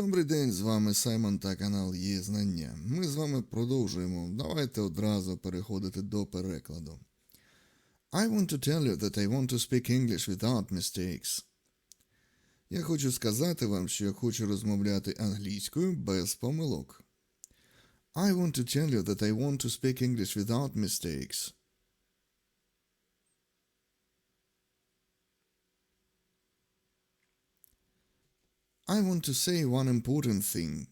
Добрий день, з вами Саймон та канал Є Знання. Ми з вами продовжуємо. Давайте одразу переходити до перекладу. I want to tell you that I want to speak English without mistakes. Я хочу сказати вам, що я хочу розмовляти англійською без помилок. I want to tell you that I want to speak English without mistakes. I want to say one important thing.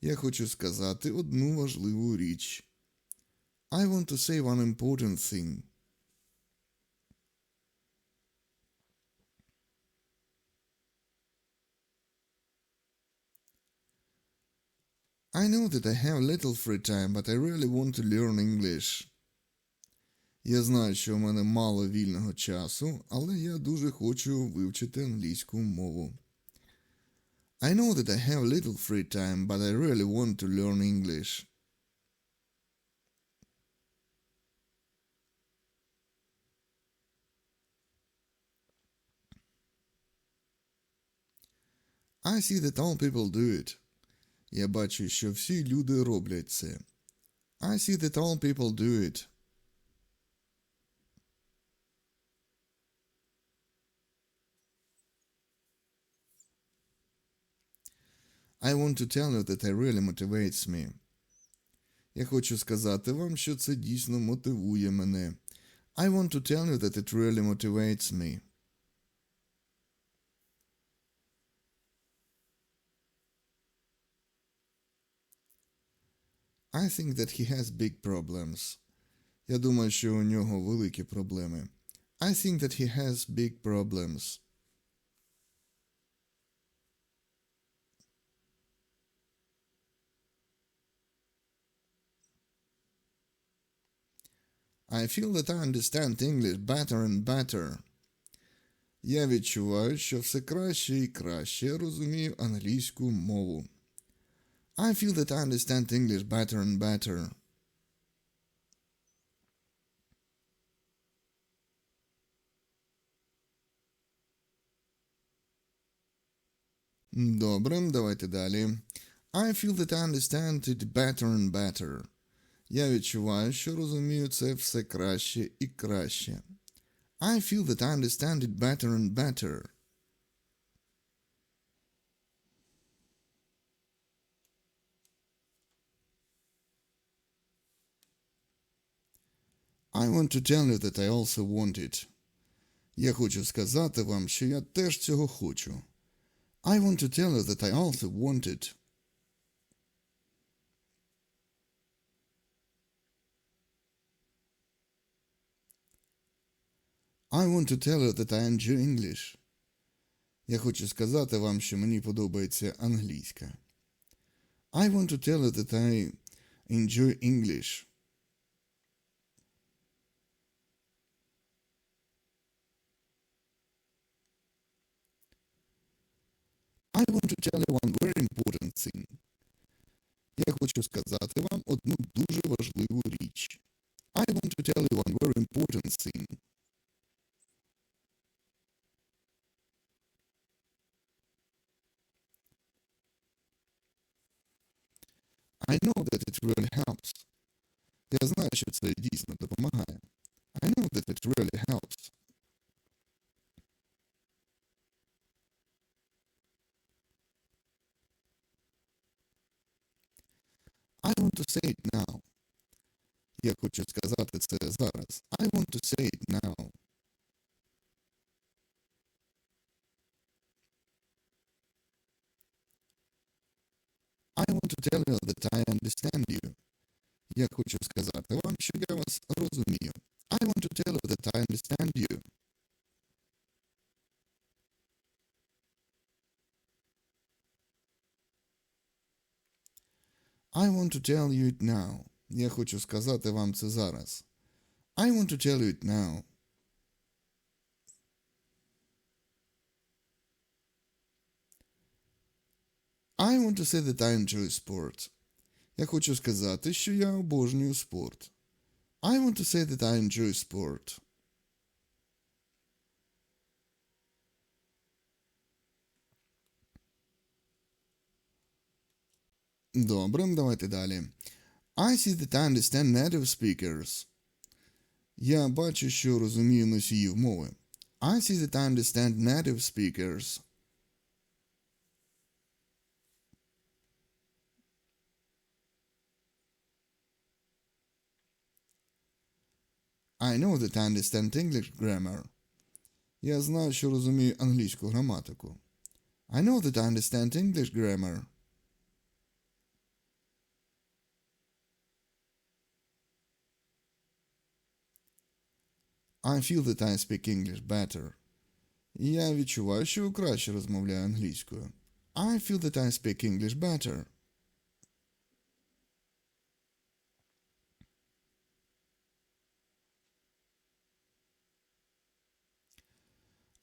Я хочу сказати одну важливу річ. I want to say one important thing. I know that I have little free time, but I really want to learn English. Я знаю, що в мене мало вільного часу, але я дуже хочу вивчити англійську мову. I know that I have little free time, but I really want to learn English. I see that all people do it. Я бачу, що всі люди роблять це. I see that all people do it. I want to tell you that it really motivates me. Я хочу сказати вам, що це дійсно мотивує мене. I want to tell you that it really motivates me. I think that he has big problems. Я думаю, що у нього великі проблеми. I think that he has big problems. I feel that I understand English better and better. Я відчуваю, що все краще і краще розумію англійську мову. I feel that I understand English better and better. Добре, давайте далі. I feel that I understand it better and better. Я відчуваю, що розумію це все краще і краще. I feel that I understand it better and better. I want to tell you that I also want it. Я хочу сказати вам, що я теж цього хочу. I want to tell you that I also want it. I want to tell you that I enjoy English. Я хочу сказати вам, що мені подобається англійська. I want to tell you that I enjoy English. I want to tell you one very important thing. Я хочу сказати вам Я знаю, що це дійсно допомагає. I know that it really helps. I want to say it now. Я хочу сказати це зараз. I want to say it now. I want to tell you that I understand you. Я хочу сказати вам, що я вас розумію. I want to tell you that I understand you. I want to tell you it now. Я хочу сказати вам це зараз. I want to tell you it now. I want to say that I enjoy sport. Я хочу сказати, що я обожнюю спорт. I want to say that I enjoy sport. Добре, давайте далі. I see that I understand native speakers. Я бачу, що розумію носіїв мови. I see that I understand native speakers. I know that I understand English grammar. Я знаю, що розумію англійську граматику. I know that I understand English grammar. I feel that I speak English better. Я відчуваю, що краще розмовляю англійською. I feel that I speak English better.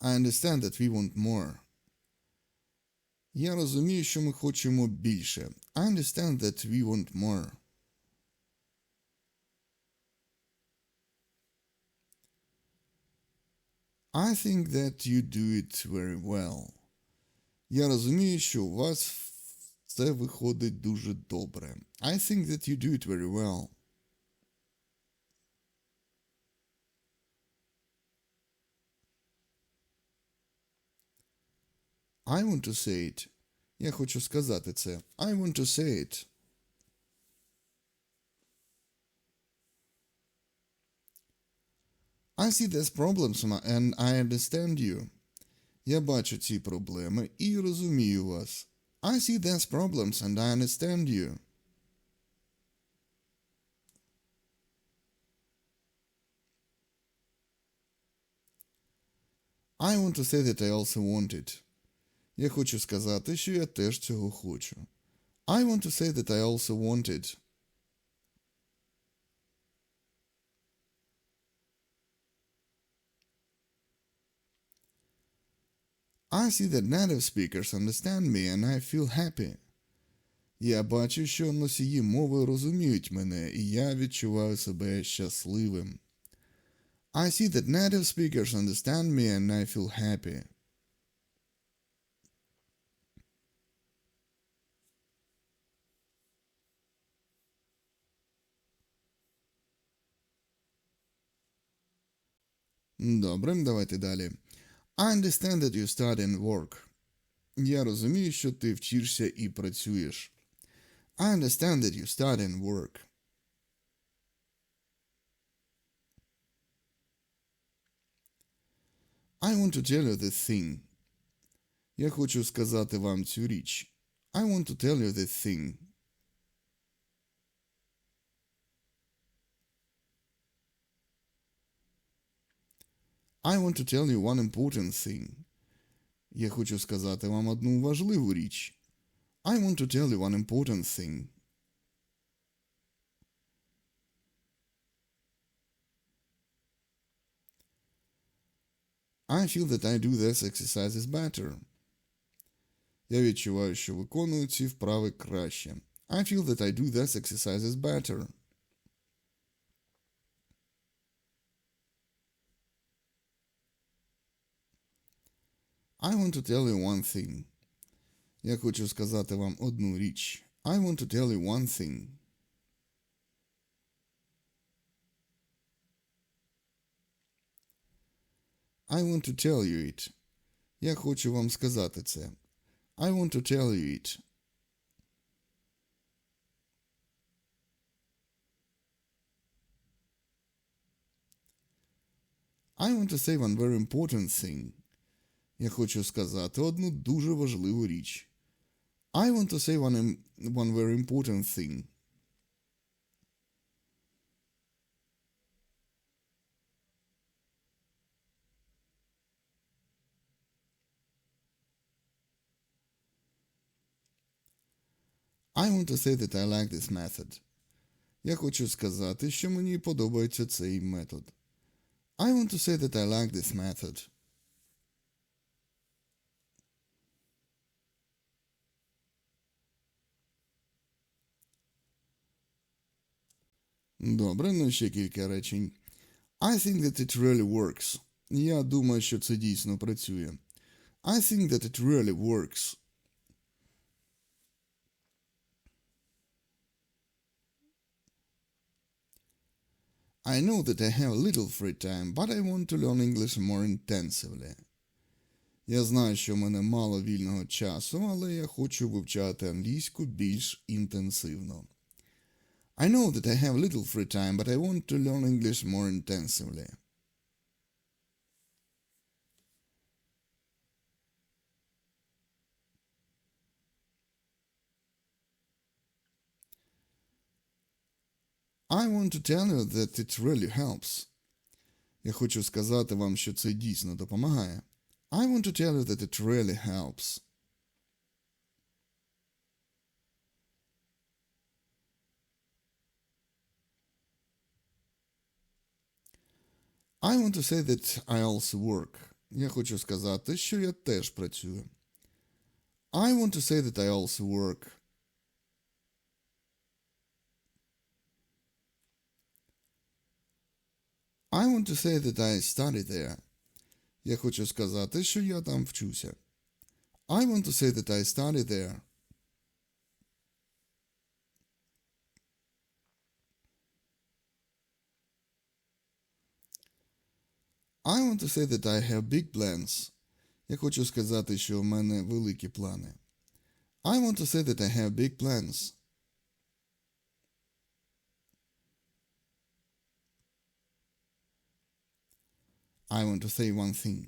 I understand that we want more. Я розумію, що ми хочемо більше. I understand that we want more. I think that you do it very well. Я розумію, що у вас це виходить дуже добре. I think that you do it very well. I want to say it. Я хочу сказати це. I want to say it. I see these problems and I understand you. Я бачу ці проблеми і розумію вас. I see these problems and I understand you. I want to say that I also want it. Я хочу сказати, що я теж цього хочу. I want to say that I also want it. I see that native speakers understand me and I feel happy. Я бачу, що носії мови розуміють мене, і я відчуваю себе щасливим. I see that native speakers understand me and I feel happy. Добре, давайте далі. I understand that you study and work. Я розумію, що ти вчишся і працюєш. I understand that you study and work. I want to tell you this thing. Я хочу сказати вам цю річ. I want to tell you this thing. I want to tell you one important thing. Я хочу сказати вам одну важливу річ. I want to tell you one important thing. I feel that I do these exercises better. Я відчуваю, що виконую ці вправи краще. I feel that I do these exercises better. I want to tell you one thing. Я хочу сказати вам одну річ. I want to tell you one thing. I want to tell you it. Я хочу вам сказати це. I want to tell you it. I want to say one very important thing. Я хочу сказати одну дуже важливу річ. I want to say one, one very important thing. I want to say that I like this method. Я хочу сказати, що мені подобається цей метод. I want to say that I like this method. Добре, ну ще кілька речень. I think that it really works. Я думаю, що це дійсно працює. I think that it really works. I know that I have a little free time, but I want to learn English more intensively. Я знаю, що в мене мало вільного часу, але я хочу вивчати англійську більш інтенсивно. I know that I have little free time, but I want to learn English more intensively. I want to tell you that it really helps. Я хочу сказати вам, що це дійсно допомагає. I want to tell you that it really helps. I want to say that I also work. Я хочу сказати, що я теж працюю. I want to say that I also work. I want to say that I study there. Я хочу сказати, що я там вчуся. I want to say that I study there. I want to say that I have big plans. Я хочу сказати, що в мене великі плани. I want to say that I have big plans. I want to say one thing.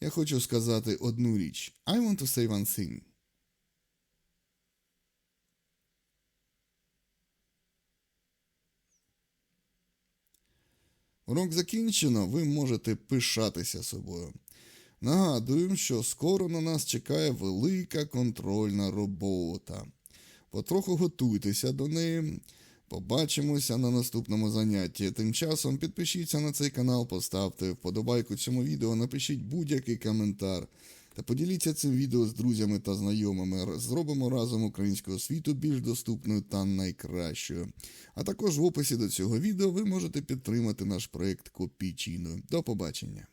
Я хочу сказати одну річ. I want to say one thing. Урок закінчено, ви можете пишатися собою. Нагадую, що скоро на нас чекає велика контрольна робота. Потроху готуйтеся до неї. Побачимося на наступному занятті. Тим часом підпишіться на цей канал, поставте вподобайку цьому відео, напишіть будь-який коментар та поділіться цим відео з друзями та знайомими. Зробимо разом українську освіту більш доступною та найкращою. А також в описі до цього відео ви можете підтримати наш проект копійчиною. До побачення!